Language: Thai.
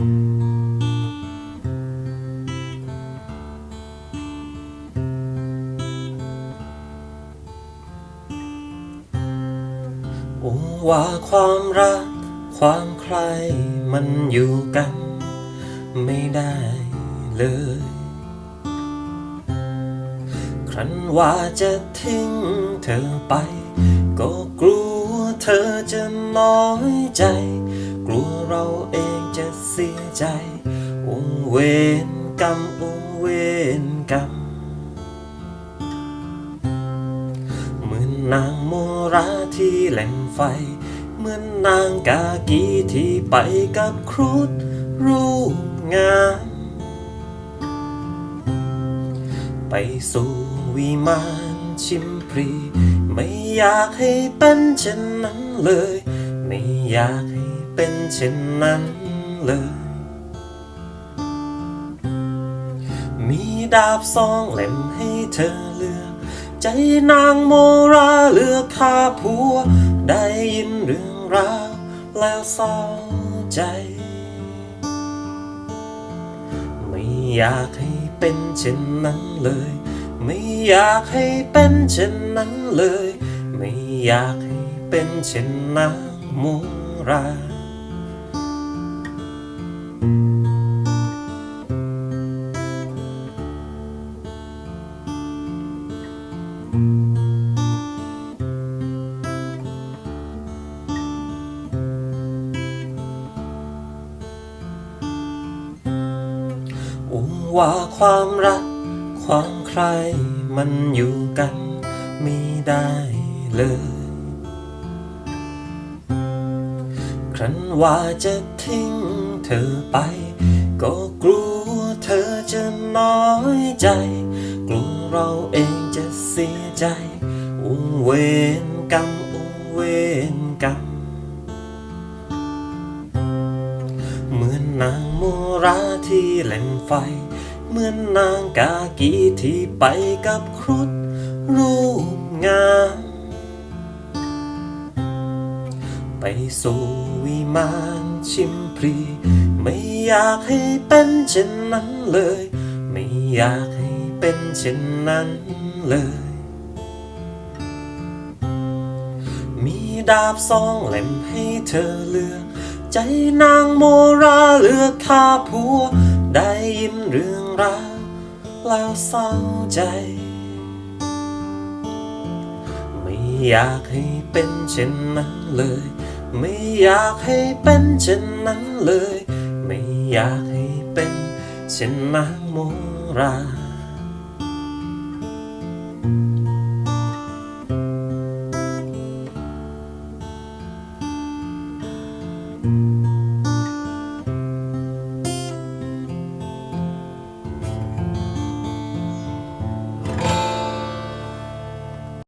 ว่าความรัก ความใครมันอยู่กัน ไม่ได้เลย ครั้นว่าจะทิ้งเธอไป ก็กลัวเธอจะน้อยใจ กลัวเราเอง สียใจอุเวรกรรมอุเวรกรรมเหมือนนางโมราที่แหล่งไฟ เหมือนนางกากีที่ไปกับครุฑรูปงามไปสู่วิมานชิมพรี ไม่อยากให้เป็นเช่นนั้นเลย ไม่อยากให้เป็นเช่นนั้น เลย มีดาบสองเล่มให้เธอเลือก ใจนางโมราเลือกฆ่าผัว ได้ยินเรื่องราวแล้วเศร้าใจ ไม่อยากให้เป็นเช่นนั้นเลย ไม่อยากให้เป็นเช่นนั้นเลย ไม่อยากให้เป็นเช่นนางโมรา อุ้มว่าความรัก ความใครมันอยู่กันไม่ได้เลย ครั้นว่าจะทิ้งเธอไป ก็กลัวเธอจะน้อยใจ เราเองจะเสียใจ อุเวรกรรมอุเวรกรรมเหมือนนางโมราที่แหล่งไฟ เหมือนนางกากีที่ไปกับครุฑรูปงามไปสู่วิมานชิมพรี ไม่อยากให้เป็นเช่นนั้นเลย ไม่อยากให้ เป็นเช่นนั้นเลย มีดาบสองเล่มให้เธอเลือก ใจนางโมราเลือกฆ่าผัว ได้ยินเรื่องราวแล้วเศร้าใจ ไม่อยากให้เป็นเช่นนั้นเลย ไม่อยากให้เป็นเช่นนั้นเลย ไม่อยากให้เป็นเช่นนางโมรา you